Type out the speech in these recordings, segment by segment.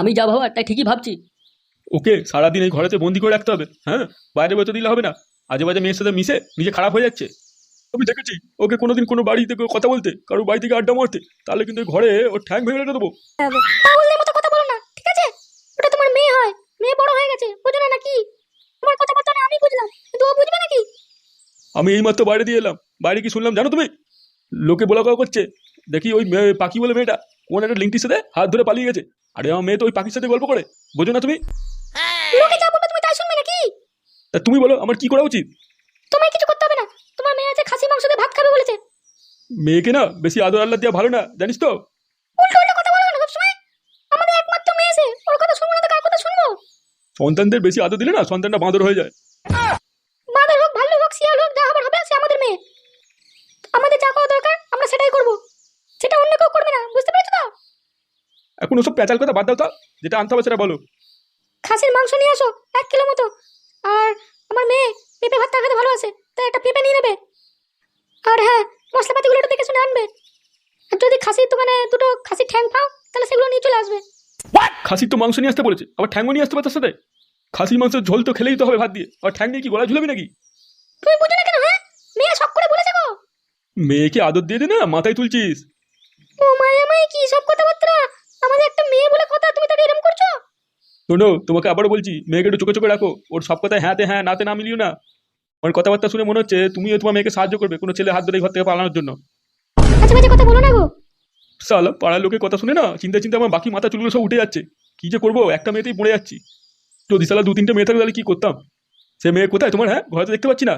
আমি যা ভাবার তাই ঠিকই ভাবছি। ওকে সারাদিন এই ঘরেতে বন্দি করে রাখতে হবে হ্যাঁ? বাইরে বেরোতে দিলে হবে না। আজে বাজে মেয়ের সাথে মিশে নিজে খারাপ হয়ে যাচ্ছে। আমি দেখেছি ওকে কোনোদিন কোনো বাড়ি থেকে কথা বলতে কারও বাড়ি থেকে আড্ডা মারতে তাহলে কিন্তু ঘরে ওর ঠ্যাং ভেঙে রেখে দেবো। পাগলদের মতো কথা বলো না ঠিক আছে? ওটা তোমার মেয়ে হয় মেয়ে বড় হয়ে গেছে বুঝো না নাকি তোমার কথাবার্তা আমি বুঝলাম কিন্তু ও বুঝবে নাকি আমি এইমাত্র বাইরে দিয়ে এলাম। বাইরে কি শুনলাম জানো তুমি? লোকে বলা করছে দেখি ওই মেয়ে পাখি বলে মেয়েটা। কোন একটা লিঙ্কটির সাথে হাত ধরে পালিয়ে গেছে। আরে আমার মেয়ে তো ওই পাখির সাথে গল্প করে। বোঝো না তুমি? লোকে যা বলবে তুমি তাই শুনবে নাকি? তা তুমি বলো আমার কি করা উচিত? তোমায় কিছু করতে হবে না। তোমার মেয়ে আছে খাসি মাংস দিয়ে ভাত খাবে বলেছে। মেয়েকে না বেশি আদর আল্লাহ দেওয়া ভালো না জানিস তো? উল্টো উল্টো কথা বলো না সবসময়। আমাদের একমাত্র মেয়ে এসে ওর কথা শুনব না তো কার কথা শুনব? সন্তানদের বেশি আদর দিলে না সন্তানটা বাঁদর হয়ে যায় বাঁদর হোক ভাল্লুক হোক শিয়াল হোক যা হবার হবে সে আমাদের মেয়ে আমাদের যা করা দরকার আমরা সেটাই করব সেটা অন্য কেউ করবে না বুঝতে পেরেছ তো এখন ওসব প্যাচাল কথা বাদ দাও তো। যেটা আনতে হবে সেটা বলো। খাসির মাংস নিয়ে আসো এক কিলো মতো। আর আমার মেয়ে পেঁপে ভাত খেতে আছে তাই একটা পেঁপে নিয়ে নেবে। আর হ্যাঁ মশলাপাতিগুলো একটু দেখে শুনে আনবে। আর যদি খাসির দোকানে দুটো খাসির ঠ্যাং পাও তাহলে সেগুলো নিয়ে চলে আসবে। খাসির তো মাংস নিয়ে আসতে বলেছে আবার ঠ্যাঙ্গো নিয়ে আসতে হবে তার সাথে? খাসির মাংসের ঝোল তো খেলেই তো হবে ভাত দিয়ে। আর ঠ্যাং দিয়ে কি গলা ঝুলাবি নাকি? তুমি বুঝো না কেন হ্যাঁ? মেয়ে সব করে বলেছে গো। মেয়েকে আদর দিয়ে দে না মাথায় তুলছিস। ও মায়া মাই কি সব কথাবার্তা আমাদের একটা মেয়ে বলে কথা তুমি তাকে এরকম করছ? শোনো তোমাকে আবার বলছি মেয়েকে একটু চোখে চোখে রাখো। ওর সব কথায় হ্যাঁতে হ্যাঁ নাতে না মিলিও না। আমার কথাবার্তা শুনে মনে হচ্ছে তুমিও তোমার মেয়েকে সাহায্য করবে কোনো ছেলে হাত ধরে ঘর থেকে পালানোর জন্য। আচ্ছা বাজে কথা বলো না গো। সাল পাড়ার লোকের কথা শুনে না চিন্তা চিন্তা আমার বাকি মাথা চুলগুলো সব উঠে যাচ্ছে। কি যে করব একটা মেয়েতেই পড়ে যাচ্ছি। যদি সালা দু তিনটে মেয়ে থাকলে তাহলে কি করতাম? সে মেয়ে কোথায়? তোমার হ্যাঁ ঘরে তো দেখতে পাচ্ছি না।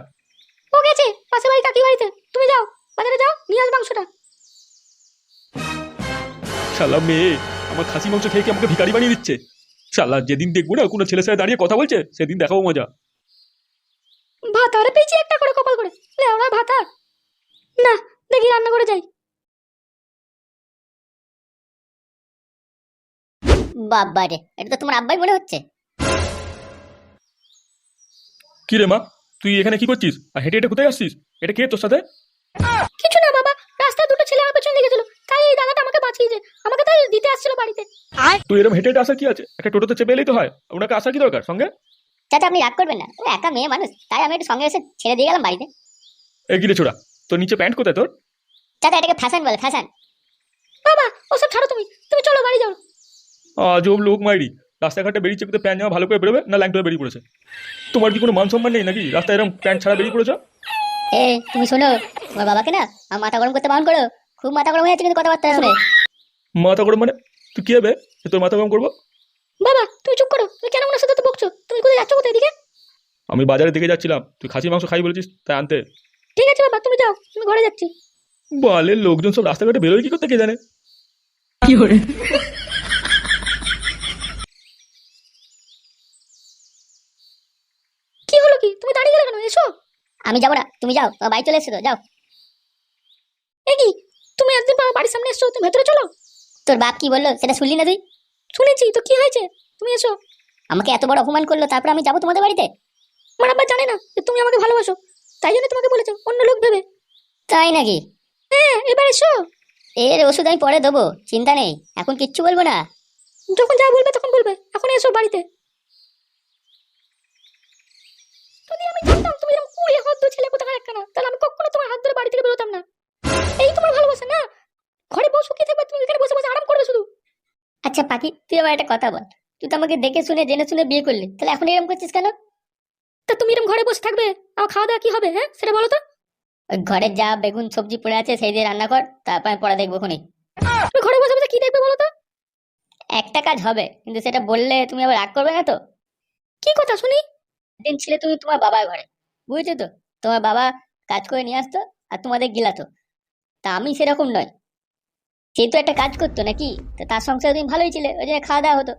ও গেছে পাশে বাড়ি কাকি বাড়িতে। তুমি যাও বাজারে যাও নিয়ে আস মাংসটা। শালা মেয়ে আমার খাসি মাংস খেয়ে কি আমাকে ভিখারি বানিয়ে দিচ্ছে? শালা যেদিন দেখব না কোনো ছেলের সাথে দাঁড়িয়ে কথা বলছে সেদিন দেখাবো মজা। ভাত আর পেয়েছি একটা করে কপাল করে। লেওড়া ভাত। আর না দেখি রান্না করে যাই। বাবারে এটা তো তোমার আব্বাই মনে হচ্ছে। কি রে মা তুই এখানে কি করছিস? আর হেঁটে হেঁটে কোথায় আসছিস? এটা কে তোর সাথে? কিছু না বাবা রাস্তায় দুটো ছেলে আমার পেছনে লেগেছিল তাই এই দাদাটা আমাকে বাঁচিয়েছে আমাকে তাই দিতে আসছিল বাড়িতে। তুই এরকম হেঁটে হেঁটে আসার কি আছে? একটা টোটোতে চেপে এলেই তো হয়। ওনাকে আসার কি দরকার? সঙ্গে? চাচা আপনি রাগ করবেন না। ও একা মেয়ে মানুষ। তাই আমি একটু সঙ্গে এসে ছেড়ে দিয়ে গেলাম বাড়িতে। এই গিরে ছোড়া তোর নিচে প্যান্ট কোথায় তোর? চাচা এটাকে ফ্যাশন বলে ফ্যাশন বাবা ওসব ছাড়ো তুমি। তুমি চলো বাড়ি যাও। আজব লোক মাইরি। রাস্তাঘাটে বেরিয়েছে কিন্তু প্যান্ট জামা ভালো করে বেরোবে না ল্যাংটা বেরিয়ে পড়েছে? তোমার কি কোনো মান সম্মান নেই নাকি? রাস্তায় এরকম প্যান্ট ছাড়া বেরিয়ে পড়েছো? এ তুমি শোনো তোমার বাবাকে না আমার মাথা গরম করতে বারণ করো। খুব মাথা গরম হয়ে যাচ্ছে কিন্তু কথাবার্তা শুনে। মাথা গরম মানে? তুই কি হবে তোর মাথা গরম করব? বাবা তুমি চুপ করো। তুমি কেন ওনার সাথে তো বকছো? তুমি কোথায় যাচ্ছ কোথায় এদিকে? আমি বাজারের দিকে যাচ্ছিলাম। তুই খাসি মাংস খাই বলেছিস তাই আনতে। ঠিক আছে বাবা তুমি যাও। আমি ঘরে যাচ্ছি। বলে লোকজন সব রাস্তাঘাটে বেরোয় কি করতে কে জানে? কি করে? কি হলো কি? তুমি দাঁড়িয়ে গেলে কেন? এসো। আমি যাব না। তুমি যাও। বাড়ি চলে এসছো। তো যাও। এ কি? তুমি একদিন বাবা বাড়ির সামনে এসছো তুমি ভেতরে চলো। তোর বাপ কি বলল? সেটা শুনলি না তুই? শুনেছি। তো কি হয়েছে? তুমি এসো। আমাকে এত বড় অপমান করল তারপর আমি যাব তোমাদের বাড়িতে? আমার আব্বা জানে না যে তুমি আমাকে ভালোবাসো। তাই জন্য তোমাকে বলেছ অন্য লোক ভেবে। তাই নাকি? হ্যাঁ এবার এসো। এর ওষুধ আমি পরে দেবো চিন্তা নেই এখন কিচ্ছু বলব না। যখন যা বলবে তখন বলবে এখন এসো বাড়িতে। যদি আমি জানতাম তুমি এরকম কুড়ি হদ্দ ছেলে কোথাকার একখানা তাহলে আমি কখনো তোমার হাত ধরে বাড়ি থেকে বেরোতাম না। এই তোমার ভালোবাসা না? ঘরে বসে শুকিয়ে থাকবে তুমি এখানে বসে বসে আরাম করবে শুধু। আচ্ছা পাখি তুই আমার একটা কথা বল। তুই তো আমাকে দেখে শুনে জেনে শুনে বিয়ে করলি। তাহলে এখন এরকম করছিস কেন? তা তুমি এরকম ঘরে বসে থাকবে? আমার খাওয়া দাওয়া কি হবে হ্যাঁ? সেটা বলো তো। ঘরে যা বেগুন সবজি পড়ে আছে সেই দিয়ে রান্না কর তারপর পড়া দেখব খুনি ঘরে বসে বসে কি দেখবে বলো তো? একটা কাজ হবে কিন্তু সেটা বললে তুমি আবার রাগ করবে না তো? কি কথা শুনি? দিন ছিলে তুমি তোমার বাবার ঘরে বুঝেছ তো? তোমার বাবা কাজ করে নিয়ে আসতো আর তোমাদের গিলাতো। তা আমি সেরকম নয়। সে তো একটা কাজ করতো নাকি? তার সংসারে তুমি ভালোই ছিলে, ওই জন্য খাওয়া দাওয়া হতো।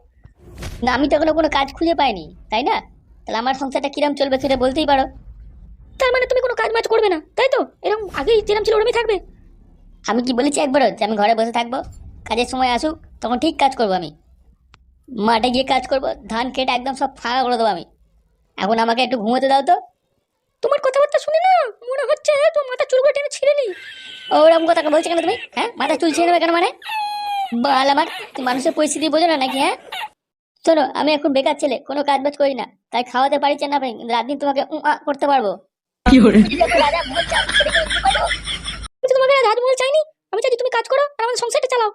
না আমি তো এখনও কোনো কাজ খুঁজে পাইনি, তাই না? তাহলে আমার সংসারটা কিরম চলবে সেটা বলতেই পারো। তার মানে তুমি কোনো কাজ মাজ করবে না, তাই তো? এরকম আগেই যেরকম ছিল ওরমই থাকবে। আমি কি বলেছি একবারও যে আমি ঘরে বসে থাকব? কাজের সময় আসুক, তখন ঠিক কাজ করব আমি। মাঠে গিয়ে কাজ করব, ধান কেটে একদম সব ফাঁকা করে দেবো আমি। এখন আমাকে একটু ঘুমোতে দাও তো। তোমার কথাবার্তা শুনে না মনে হচ্ছে তোমার মাথা চুলগুলো টেনে ছিঁড়ে নি ওরকম কথা বলছো কেন তুমি? হ্যাঁ মাথা চুল ছিঁড়ে নেবে কেন মানে? বাল আমার তুমি মানুষের পরিস্থিতি বোঝো না নাকি হ্যাঁ? শোনো আমি এখন বেকার ছেলে কোনো কাজ বাজ করি না। তাই খাওয়াতে পারছি না পারি রাত দিন তোমাকে করতে পারব। তোমাকে রাজমহল চাইনি? আমি চাই তুমি কাজ করো আর আমাদের সংসারটা চালাও।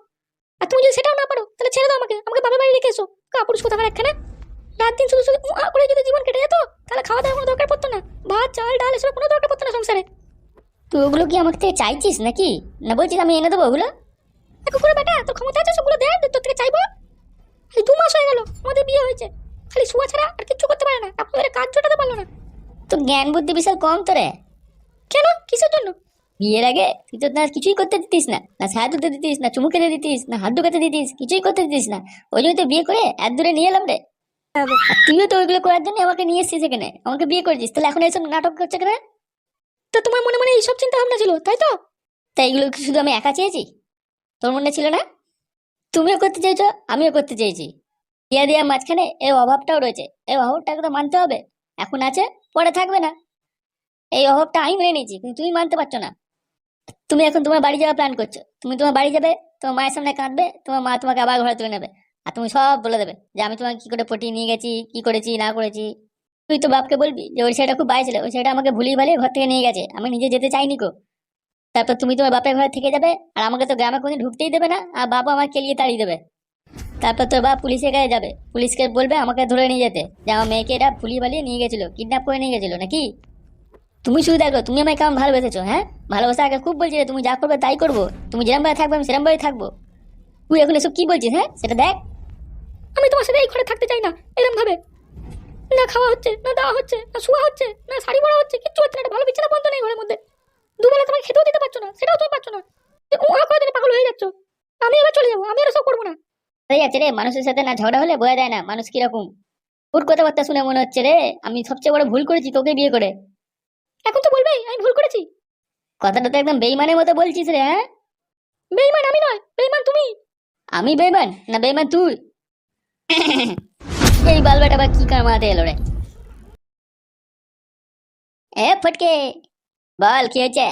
আর তুমি যদি সেটাও না পারো তাহলে ছেড়ে দাও আমাকে। আমাকে বাবার বাড়ি রেখে এসো। কাপুরুষ কোথাকার একখানে? রাত দিন শুধু শুধু করে যদি জীবন কেটে যেত, তাহলে খাওয়া দাওয়ার কোনো দরকার পড়তো না। ভাত, চাল, ডাল এসব কোনো দরকার পড়তো না সংসারে। তুই ওগুলো কি আমাকে থেকে চাইছিস নাকি? না বলছিস আমি এনে দেবো ওগুলো? দেখো করে বেটা, তোর ক্ষমতা আছে সেগুলো দেয় তোর থেকে চাইব? এই দু মাস হয়ে গেল, আমাদের বিয়ে হয়েছে। খালি শুয়া ছাড়া আর কিচ্ছু করতে পারে না, আপনাদের কাজ জোটাতে পারল না। তো জ্ঞান বুদ্ধি বিশাল কম তো রে কেন? কিসের জন্য? বিয়ের আগে তুই তো না কিছুই করতে দিতিস না না ছায়া তুলতে দিতিস, না চুমু খেতে দিতিস, না হাত ঢুকাতে দিতিস, কিছুই করতে দিতিস না। ওই জন্য তো বিয়ে করে এত দূরে নিয়ে এলাম রে। আর তুইও তো ওইগুলো করার জন্য আমাকে নিয়ে এসেছিস এখানে। আমাকে বিয়ে করেছিস। তাহলে এখন এইসব নাটক করছে কেন? তো তোমার মনে মনে এইসব চিন্তা ভাবনা ছিল, তাই তো? তাই এগুলো কি শুধু আমি একা চেয়েছি? তোর মনে ছিল না? তুমিও করতে চেয়েছো আমিও করতে চেয়েছি বিয়া দেওয়ার মাঝখানে এই অভাবটাও রয়েছে। এই অভাবটাকে তো মানতে হবে। এখন আছে, পরে থাকবে না। এই অভাবটা আমি মেনে নিয়েছি, কিন্তু তুমি মানতে পারছ না। তুমি এখন তোমার বাড়ি যাওয়ার প্ল্যান করছ। তুমি তোমার বাড়ি যাবে, তোমার মায়ের সামনে কাঁদবে, তোমার মা তোমাকে আবার ঘরে তুলে নেবে। আর তুমি সব বলে দেবে যে আমি তোমাকে কি করে পটিয়ে নিয়ে গেছি, কি করেছি, না করেছি। তুই তো বাপকে বলবি যে ওই ছেলেটা খুব বাজে ছিল, ওই ছেলেটা আমাকে ভুলিয়ে ভালিয়ে ঘর থেকে নিয়ে গেছে, আমি নিজে যেতে চাইনি কো তারপর তুমি তোমার বাপের ঘরে থেকে যাবে আর আমাকে তো গ্রামে কোনোদিন ঢুকতেই দেবে না, আর বাবা আমাকে কেলিয়ে তাড়িয়ে দেবে। তারপর তোর বাপ পুলিশের কাছে যাবে, পুলিশকে বলবে আমাকে ধরে নিয়ে যেতে, যে আমার মেয়েকে এটা ফুলিয়ে বালিয়ে নিয়ে গেছিল কিডন্যাপ করে নিয়ে গেছিল নাকি? তুমি শুধু দেখো, তুমি আমায় কেমন ভালোবেসেছো হ্যাঁ? ভালোবাসা আগে খুব বলছিলে, তুমি যা করবে তাই করব, তুমি যেরম ভাবে থাকবে, আমি সেরম ভাবে থাকব। তুই এখন এসব কি বলছিস হ্যাঁ? সেটা দেখ। আমি তোমার সাথে এই ঘরে থাকতে চাই না এরকম ভাবে না খাওয়া হচ্ছে না দাওয়া হচ্ছে না শোয়া হচ্ছে না শাড়ি পরা হচ্ছে কিচ্ছু হচ্ছে না একটা ভালো বিছানা বন্ধ নেই ঘরের মধ্যে। দুবেলা তোমাকে খেতেও দিতে পারছ না সেটাও তুমি পারছ না। ও করে দিলে পাগল হয়ে যাচ্ছ। আমি এবার চলে যাব আমি আর সব করব না। হয়ে যাচ্ছে রে মানুষের সাথে না ঝগড়া হলে বোঝা যায় না মানুষ কীরকম। ওর কথাবার্তা শুনে মনে হচ্ছে রে আমি সবচেয়ে বড় ভুল করেছি তোকে বিয়ে করে। এখন তো বলবেই আমি ভুল করেছি? কথাটা তো একদম বেইমানের মতো বলছিস রে হ্যাঁ? বেইমান আমি নয় বেইমান তুমি। আমি বেইমান না বেইমান তুই? এই বালবাটা আবার কি কার এলো রে? এ ফটকে, বল, কি হয়েছে?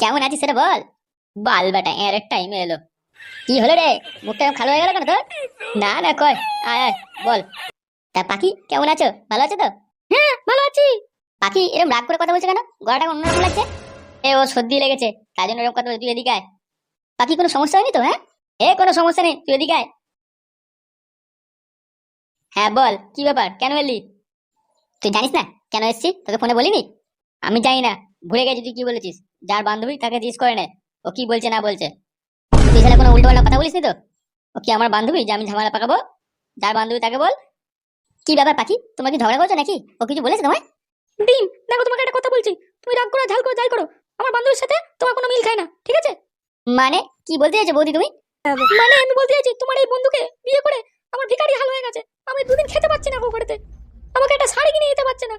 কেমন আছিস রে বল। বাল বালবাটা এর টাইমে এলো। কি হলো রে? মুখটা খালো হয়ে গেল কেন তোর? না না কয় আয় আয়, বল। তা পাখি, কেমন আছো? ভালো আছো তো? হ্যাঁ ভালো আছি। পাখি এরকম রাগ করে কথা বলছে কেন? গলাটা অন্যরকম লাগছে? এ, ও সর্দি লেগেছে তাই জন্য এরকম কথা তুই এদিকে আয়। পাখি, কোনো সমস্যা হয়নি তো হ্যাঁ? এ, কোনো সমস্যা নেই, তুই এদিকে আয়। হ্যাঁ বল কি ব্যাপার? কেন এলি? তুই জানিস না কেন এসছি তোকে ফোনে বলিনি? আমি জানি না ভুলে গেছি তুই কি বলেছিস। যার বান্ধবী তাকে জিজ্ঞেস করে নে ও কি বলছে না বলছে। তুই সেটা কোনো উল্টো কথা বলিস নি তো? ও কি আমার বান্ধবী যে আমি ঝামেলা পাকাবো? যার বান্ধবী তাকে বল। কি ব্যাপার পাখি তোমার কি ঝগড়া করছ নাকি? ও কিছু বলেছে তোমায়? ডিম দেখো তোমাকে একটা কথা বলছি। তুমি রাগ করো ঝাল করো যাই করো। আমার বান্ধবীর সাথে তোমার কোনো মিল খায় না ঠিক আছে? মানে কি বলতে চাইছো বৌদি তুমি? মানে আমি বলতে চাইছি তোমার এই বন্ধুকে বিয়ে করে আমার ভিখারি হাল হয়ে গেছে। আমি দুদিন খেতে পাচ্ছি না ঘরেতে আমাকে একটা শাড়ি কিনে দিতে পারছে না।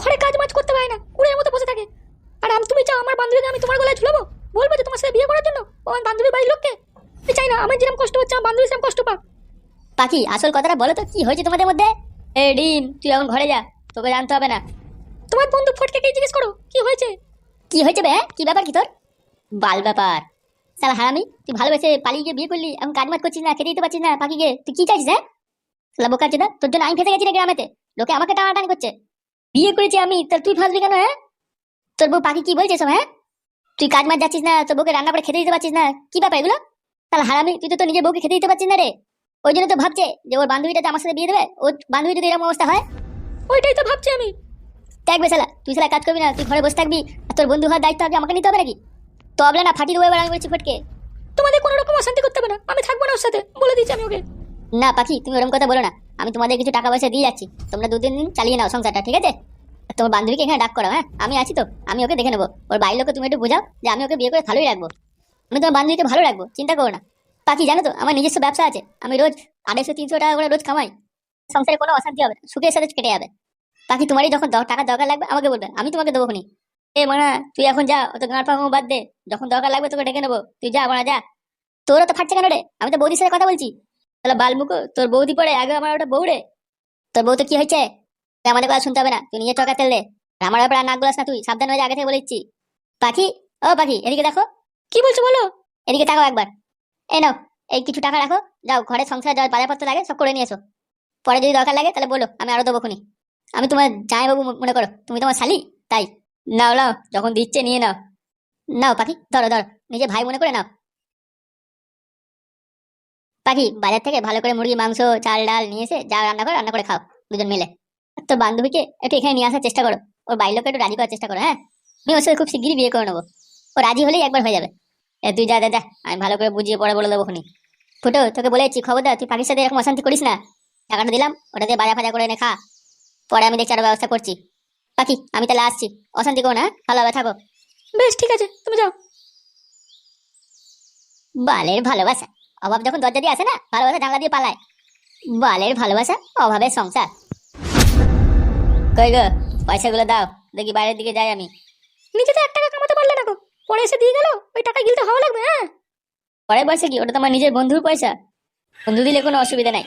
ঘরে কাজ মাজ করতে পারে না কুড়ের মতো বসে থাকে। আর আমি তুমি চাও আমার বান্ধবীকে আমি তোমার গলায় ঝুলাবো? বলব যে তোমার সাথে বিয়ে করার জন্য? ও আমার বান্ধবীর বাড়ির লোককে? আমি চাই না আমার যেরকম কষ্ট হচ্ছে আমার বান্ধবী সেরকম কষ্ট পাক। পাখি আসল কথাটা বলো তো কি হয়েছে তোমাদের মধ্যে? এ ডিম তুই এখন ঘরে যা তোকে জানতে হবে না। তোমার বন্ধু ফটকে জিজ্ঞেস করো কি হয়েছে? কি হয়েছে বে? কি ব্যাপার কি তোর? বাল ব্যাপার। সালা হারামি তুই ভালোবেসে পালিয়ে গিয়ে বিয়ে করলি এখন কাজ মাজ করছিস না খেতে দিতে পারছিস না পাখিকে তুই কি চাইছিস হ্যাঁ? সালা বোকা চেদা তোর জন্য আমি ফেসে গেছি না গ্রামেতে। লোকে আমাকে টানাটানি করছে। বিয়ে করেছি আমি তাহলে তুই ফাঁসবি কেন হ্যাঁ? তোর বউ পাখি কি বলছে সব হ্যাঁ? তুই কাজ মাজ যাচ্ছিস না তোর বউকে রান্না করে খেতে দিতে পারছিস না কি ব্যাপার এগুলো? তাহলে হারামি তুই তো তোর নিজের বউকে খেতে দিতে পারছিস না রে। ওই জন্য তো ভাবছে যে ওর বান্ধবীটা তো আমার সাথে বিয়ে দেবে ওর বান্ধবী যদি এরকম অবস্থা হয়। ওইটাই তো ভাবছি আমি। দেখবে শালা তুই শালা কাজ করবি না তুই ঘরে বসে থাকবি আর তোর বন্ধু হওয়ার দায়িত্ব আমাকে নিতে হবে নাকি? তো হবে না ফাটিয়ে দেবো এবার আমি বলছি ফটকে। তোমাদের কোনো রকম অশান্তি করতে হবে না। আমি থাকব না ওর সাথে। বলে দিচ্ছি আমি ওকে। না, পাখি, তুমি ওরকম কথা বলো না। আমি তোমাদের কিছু টাকা পয়সা দিয়ে যাচ্ছি। তোমরা দু তিন দিন চালিয়ে নাও সংসারটা, ঠিক আছে? তোমার বান্ধবীকে এখানে ডাক করো হ্যাঁ? আমি আছি তো। আমি ওকে দেখে নেব। ওর বাড়ির লোককে তুমি একটু বোঝাও যে আমি ওকে বিয়ে করে ভালোই রাখব। আমি তোমার বান্ধবীকে ভালো রাখব, চিন্তা করো না। পাখি, জানো তো, আমার নিজস্ব ব্যবসা আছে। আমি রোজ আড়াইশো, তিনশো টাকা করে রোজ কামাই। সংসারে কোনো অশান্তি হবে না। সুখের সাথে কেটে যাবে। পাখি, তোমারই যখন টাকা দরকার লাগবে, আমাকে বলবে। আমি তোমাকে দেবো খুনি। এ মানা, তুই এখন যা, অত গাঁট পাকামো বাদ দে। যখন দরকার লাগবে তোকে ডেকে নেব। তুই যা, মানা, যা। তোরও তো ফাটছে কেন রে? আমি তো বৌদির সাথে কথা বলছি। তাহলে বালমুকো, তোর বৌদি পড়ে আগে আমার ওটা বউ রে। তোর বউ তো কি হয়েছে? আমাদের কথা শুনতে হবে না। তুই নিজে টকা তেল আমার ব্যাপারে নাক গলাস না তুই। সাবধান হয়ে আগে থেকে বলে দিচ্ছি। পাখি, ও পাখি, এদিকে দেখো। কি বলছো বলো? এদিকে তাকাও একবার। এই নাও, এই কিছু টাকা রাখো। যাও, ঘরে সংসার যাও বাজারপত্র লাগে সব করে নিয়ে এসো। পরে যদি দরকার লাগে, তাহলে বলো, আমি আরও দেবো খুনি। আমি তোমার জামাইবাবু মনে করো, তুমি তোমার শালি, তাই। নাও নাও, যখন দিচ্ছে নিয়ে নাও। নাও, পাখি, ধরো ধরো নিজে ভাই মনে করে নাও। পাখি, বাজার থেকে ভালো করে মুরগি মাংস, চাল, ডাল নিয়ে এসে যা রান্না করে রান্না করে খাও, দুজন মিলে। তোর বান্ধবীকে একটু এখানে নিয়ে আসার চেষ্টা করো। ওর বাড়ির লোককে একটু রাজি করার চেষ্টা করো হ্যাঁ? আমি ওর সাথে খুব শিগগিরই বিয়ে করে নেব। ও রাজি হলেই একবার হয়ে যাবে। তুই যা যা আমি ভালো করে বুঝিয়ে পরে বলে দেবো খুনি। ফুটো, তোকে বলেছি, খবর দা, তুই পাখির সাথে এরকম অশান্তি করিস না। টাকাটা দিলাম, ওটা দিয়ে বাজা ফাজা করে এনে খা। পরে আমি দেখছি আরও ব্যবস্থা করছি। পাখি, আমি তাহলে আসছি। অশান্তি করো না হ্যাঁ? ভালোভাবে থাকো। বেশ, ঠিক আছে, তুমি যাও। বালের ভালোবাসা, অভাব যখন দরজা দিয়ে আসে না, ভালোবাসা জানলা দিয়ে পালায়। বালের ভালোবাসা অভাবের সংসার। কই গো, পয়সাগুলো দাও, দেখি বাইরের দিকে যাই আমি। নিজে তো এক টাকা কামাতে পারলে না গো, পরে এসে দিয়ে গেল, ওই টাকা গিলতে হওয়া লাগবে হ্যাঁ? পরের পয়সা কি, ওটা তোমার নিজের বন্ধুর পয়সা। বন্ধু দিলে কোনো অসুবিধা নাই।